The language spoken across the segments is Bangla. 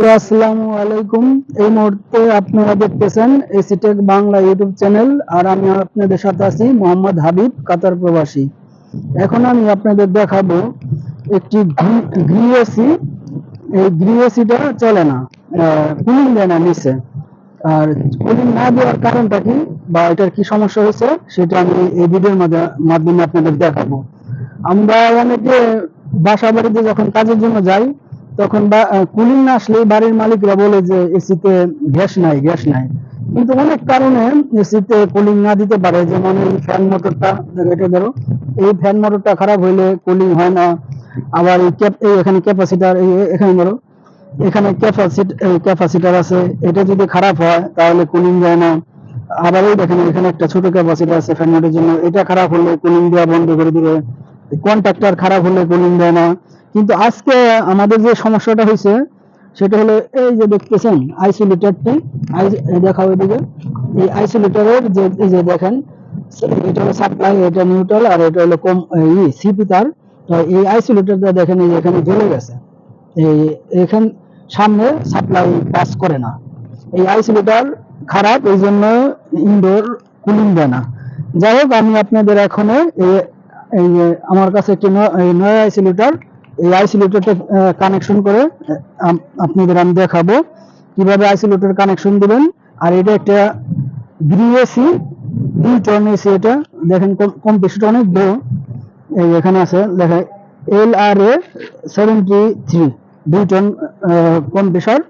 আসসালামু আলাইকুম। এই মুহূর্তে আপনারা দেখতেছেন এসিটেক বাংলা ইউটিউব চ্যানেল, আর আমি আপনাদের সাথে আছি মোহাম্মদ হাবিব, কাতার প্রবাসী। এখন আমি আপনাদের দেখাবো একটি এই চলে না কুলিং দেয় না নিচে। আর কুলিং না দেওয়ার কারণটা কি বা এটার কি সমস্যা হয়েছে, সেটা আমি এই ভিডিওর মাধ্যমে আপনাদের দেখাবো। আমরা অনেকে বাসা বাড়িতে যখন কাজের জন্য যাই তখন বা কুলিং না আসলে বাড়ির মালিকরা বলে যে এসিতে গ্যাস নাই গ্যাস নাই। কিন্তু অনেক কারণে এসিতে কুলিং না দিতে পারে। যেমন এই ফ্যান মোটরটা এটা ধরো এই ফ্যান মোটরটা খারাপ হইলে কুলিং হয় না। আবার এই ক্যাপ, এই এখানে ক্যাপাসিটার, এই এখানে ধরো, এখানে ক্যাপাসিটার আছে। এটা যদি খারাপ হয়, তাহলে কুলিং যায় না। আবার এই দেখেন, এখানে একটা ছোট ক্যাপাসিটার আছে ফ্যান মোটরের জন্য। এটা খারাপ হলে কুলিং দেওয়া বন্ধ করে দিবে। কন্ট্রাক্টর খারাপ হলে কুলিং দেয় না। কিন্তু আজকে আমাদের যে সমস্যাটা হয়েছে, সেটা হলো এই যে দেখতেছেন আইসোলেটারটি দেখাও এদিকে, এই আইসোলেটারের যে, এই যে দেখেন, এটা হলো সাপ্লাই এটা নিউট্রাল আর এটা হলো কম ই সিপি তার, তো এই আইসোলেটারটা দেখেন এই এখানে জ্বলে গেছে। এই এখান, সামনে সাপ্লাই পাস করে না। এই আইসোলেটার খারাপ, এই জন্য ইনডোর কুলিং দেয় না। যাই হোক, আমি আপনাদের এখনও এই আমার কাছে একটি নয় আইসোলেটার এই আইসোলেটরটা কানেকশন করে আপনাদের আমি দেখাবো। কীভাবে আইসোলেটর কানেকশন দিবেন? আর এটা একটা গ্রি এসি দুই টন এসি এটা। দেখেন, কম বেশিটা অনেক বড়। এই এখানে আছে দেখা এল আর এ সেভেন্টি থ্রি দুই টন কম প্রেশার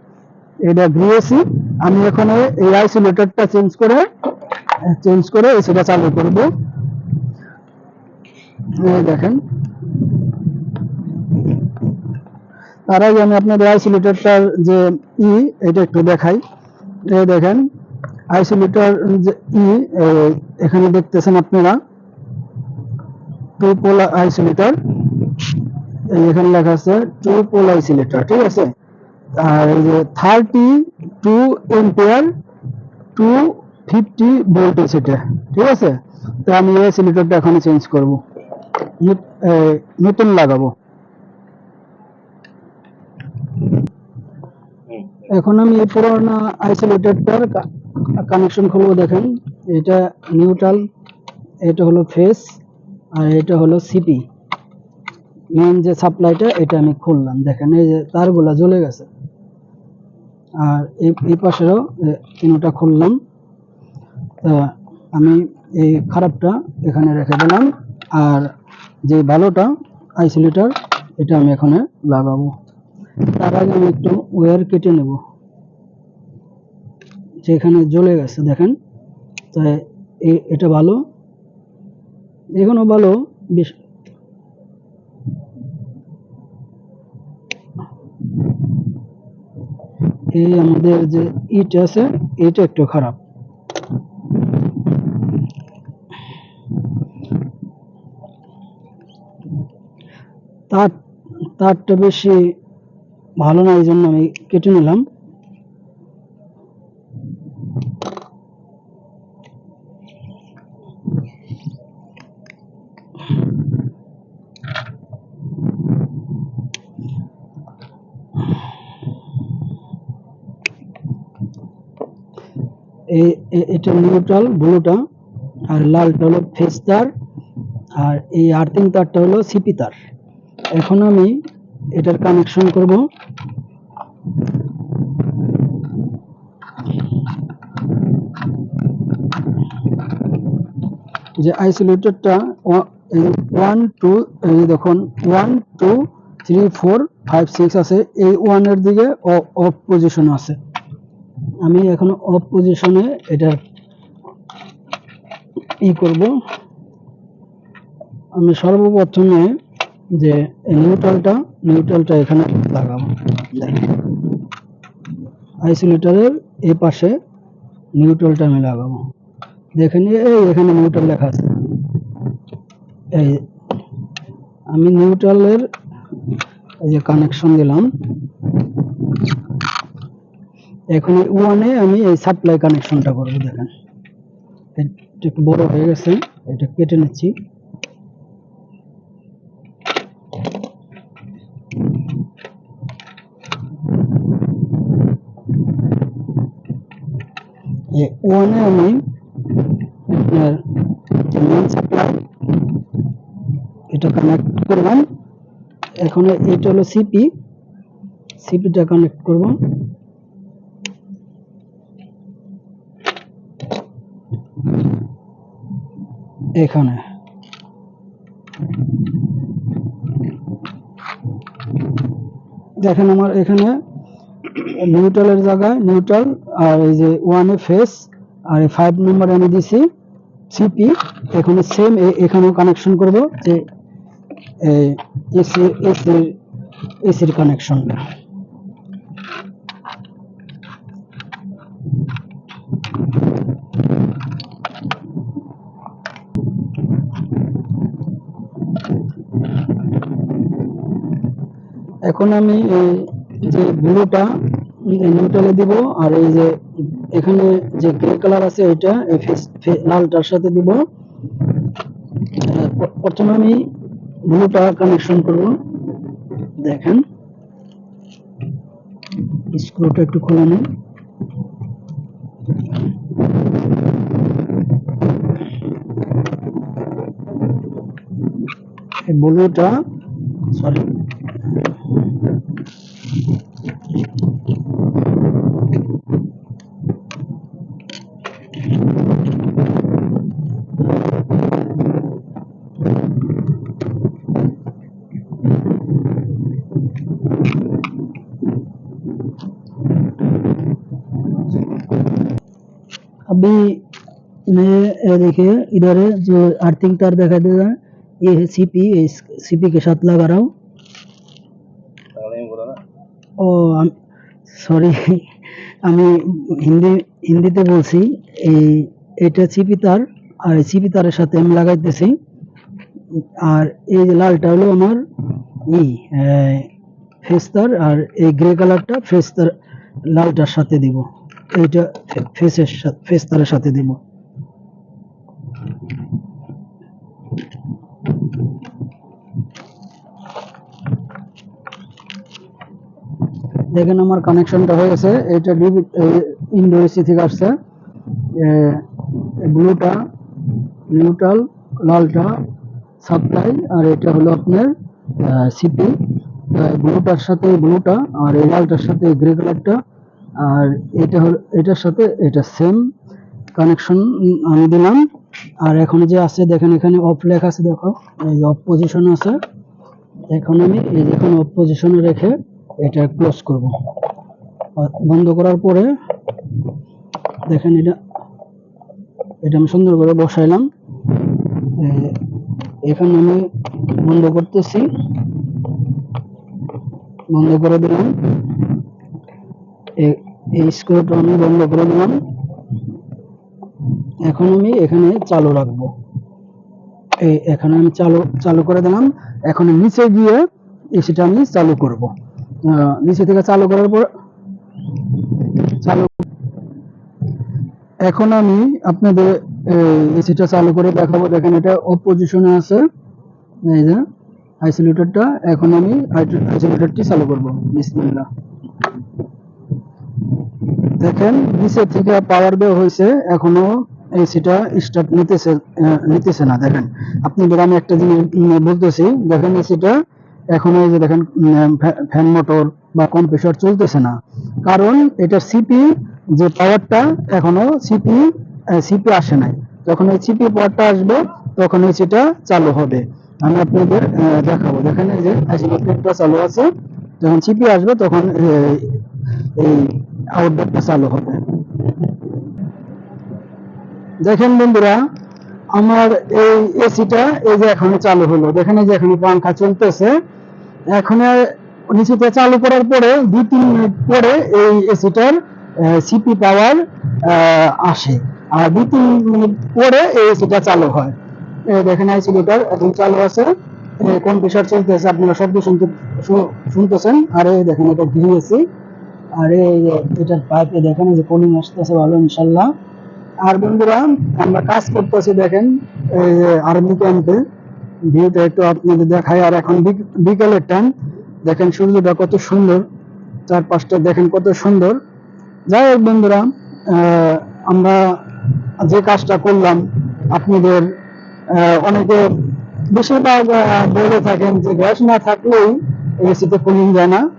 এটা গ্রি এসি আমি এখানে এই আইসোলেটরটা চেঞ্জ করে চেঞ্জ করে এসিটা চালু করব। দেখেন। তার আগে আমি আপনাদের আইসোলেটরটার যে ই এটা একটু দেখাই। এই দেখেন আইসোলেটর যে ই এখানে দেখতেছেন আপনারা টু পোল আইসোলেটর এখানে লেখা আছে টু পোল আইসোলেটর ঠিক আছে? আর এই যে thirty two ampere two fifty voltage এটা, ঠিক আছে? তো আমি এই আইসোলেটরটা এখন চেঞ্জ করব। নতুন লাগাবো। এখন আমি এই পুরোনো আইসোলেটেডটার কানেকশন খুলবো দেখেন। এটা নিউট্রাল এটা হলো ফেস আর এটা হলো সিপি মেন যে সাপ্লাইটা এটা আমি খুললাম। দেখেন, এই যে তারগুলা জ্বলে গেছে। আর এই পাশেরও তিনটা খুললাম। তা আমি এই খারাপটা এখানে রেখে দিলাম। আর যে ভালোটা আইসোলেটার এটা আমি এখানে লাগাবো। তার আগে আমি একটু ওয়ার কেটে নেব। যেখানে জ্বলে গেছে, দেখেন। তাই এটা ভালো। এখনও ভালো, বেশ। এই আমাদের যে ইট আছে, এটা একটু খারাপ। তার, তারটা বেশি ভালো না এই জন্য আমি কেটে নিলাম। এটা নিউট্রাল ব্লুটা, আর লালটা হলো ফেস তার, আর এই আর্থিং তারটা হলো সিপি তার। এখন আমি এটার কানেকশন করব। যে আইসোলেটরটা ওয়ান টু এই দেখুন one two three four five six আছে। এই ওয়ানের দিকে অফ পজিশন আছে। আমি এখন অফ পজিশনে এটার ই করব। আমি সর্বপ্রথমে যে নিউট্রালটা নিউট্রালটা এখানে লাগাবো। আইসোলেটারের এই পাশে নিউট্রালটা আমি লাগাবো। দেখেন এই এখানে নিউট্রাল লেখা আছে। এই আমি নিউট্রালের এই যে কানেকশন দিলাম। এখন ওয়ানে আমি এই সাপ্লাই কানেকশনটা করব, দেখেন। একটু বড় হয়ে গেছে, এটা কেটে নিচ্ছি। এই ওয়ানে আমি আপনার মেন সাপ্লাই এটা কানেক্ট করলাম এখন এটা হলো সিপি সিপিটা কানেক্ট করব। এখানে। দেখেন আমার এখানে নিউট্রালের জায়গায় নিউট্রাল আর এই যে ওয়ানে ফেস আর এই ফাইভ নম্বরে আমি দিছি সিপি এখানে সেম এখানেও কানেকশন করব যে এসি এসি এসির কানেকশনটা এখন আমি এই যে ব্লুটা নিউট্রালে দিব, আর এই যে এখানে যে গ্রে কালার আছে ফে- লালটার সাথে দিব। প্রথমে আমি ব্লুটা কানেকশন করব। দেখেন। স্ক্রুটা একটু খোলা নেই ব্লুটা সরি अभी मैं ये देखिए इधर है जो अर्थिंग तार दिखाई दे रहा है ये है सीपी इस सीपी के साथ लगा रहा हूँ ও সরি আমি হিন্দি হিন্দিতে বলছি এই এটা সিপি তার আর এই সিপি তারের সাথে আমি লাগাইতেছি আর এই যে লালটা হলো আমার ই ফেস তার আর এই গ্রে কালারটা ফেস তার লালটার সাথে দিব এইটা ফেসের ফেস তারের সাথে দিব। দেখেন আমার কানেকশনটা হয়ে গেছে। এটা ইন্ডো এসি থেকে আসছে। ব্লুটা নিউট্রাল লালটা সাপ্লাই আর এটা হলো আপনার সিপি ব্লুটার সাথে ব্লুটা আর এই লালটার সাথে গ্রে কালারটা আর এটা হল, এটার সাথে এটা সেম কানেকশন আমি দিলাম। আর এখন যে আছে, দেখেন এখানে অফ লেখা আছে, দেখো, এই অফ পজিশন আছে। এখন আমি এই এখন অফ পজিশনে রেখে এটা ক্লোজ করব। বন্ধ করার পরে দেখেন এটা এটা আমি সুন্দর করে বসাইলাম। এখানে আমি বন্ধ করতেছি। বন্ধ করে দিলাম। এই স্ক্রুটা আমি বন্ধ করে দিলাম। এখন আমি এখানে চালু রাখব। এই এখানে আমি চালু চালু করে দিলাম। এখন নিচে গিয়ে এসিটা আমি চালু করব। নিচে থেকে চালু করার পর চালু এখন আমি আপনাদের এসিটা চালু করে দেখাবো। দেখেন এটা অফ পজিশনে আছে। এই যে আইসোলেটরটা এখন আমি আইসোলেটরটি চালু করব। বিসমিল্লাহ। দেখেন নিচে থেকে পাওয়ার বের হয়েছে, এখনও এসিটা স্টার্ট নিতেছে নিতেছে না, দেখেন। আপনাদের আমি একটা জিনিস বলতেছি, দেখেন এসিটা এখন এই যে দেখেন ফ্যান মোটর বা কম্প্রেসর চলতেছে না। কারণ এটা সিপি যে পাওয়ারটা এখনও সিপি সিপি আসে নাই। যখন এই সিপি পাওয়ারটা আসবে, তখন এসিটা চালু হবে। আমি আপনাদের দেখাবো। দেখেন এই যে চালু আছে, যখন সিপি আসবে, তখন এই দেখেন বন্ধুরা, আমার এই এসিটা এই যে এখন চালু হলো। দেখেন এই যে এখন পাংখা চলতেছে। এখন নিচেতে চালু করার পরে দুই তিন মিনিট পরে এই এসিটার সিপি পাওয়ার আসে। আর দুই তিন মিনিট পরে এই এসিটা চালু হয়। এই দেখেন আইসিলিটার এখন চালু আছে। কম্প্রেসার চলতেছে, আপনারা শব্দ শুনতে শুনতেছেন। আর এই দেখেন এটা ঘিরে এসি আর এটার পাইপে দেখেন যে কুলিং আসতেছে ভালো, ইনশাল্লাহ। আর বন্ধুরা, আমরা কাজ করতেছি, দেখেন, এই যে আর্মি ক্যাম্পে ভিউটা একটু আপনাদের দেখাই, আর এখন বিক- বিকেলের টাইম দেখেন, সূর্যটা কত সুন্দর। চারপাশটা দেখেন, কত সুন্দর। যাই হোক বন্ধুরা আমরা যে কাজটা করলাম, আপনাদের অনেকে বেশিরভাগ বলে থাকেন যে, গ্যাস না থাকলেই এসিতে কুলিং যায় না।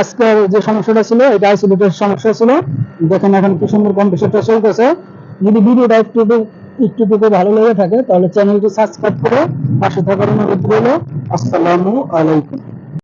আজকের যে সমস্যাটা ছিল, এটা আইসোলেটের সমস্যা ছিল। দেখেন এখন কি সুন্দর কম্পিউটারটা চলতেছে। যদি ভিডিওটা একটু একটু টুকু ভালো লেগে থাকে, তাহলে চ্যানেলটি সাবস্ক্রাইব করে পাশে থাকার অনুরোধ রইল। আসসালামু আলাইকুম।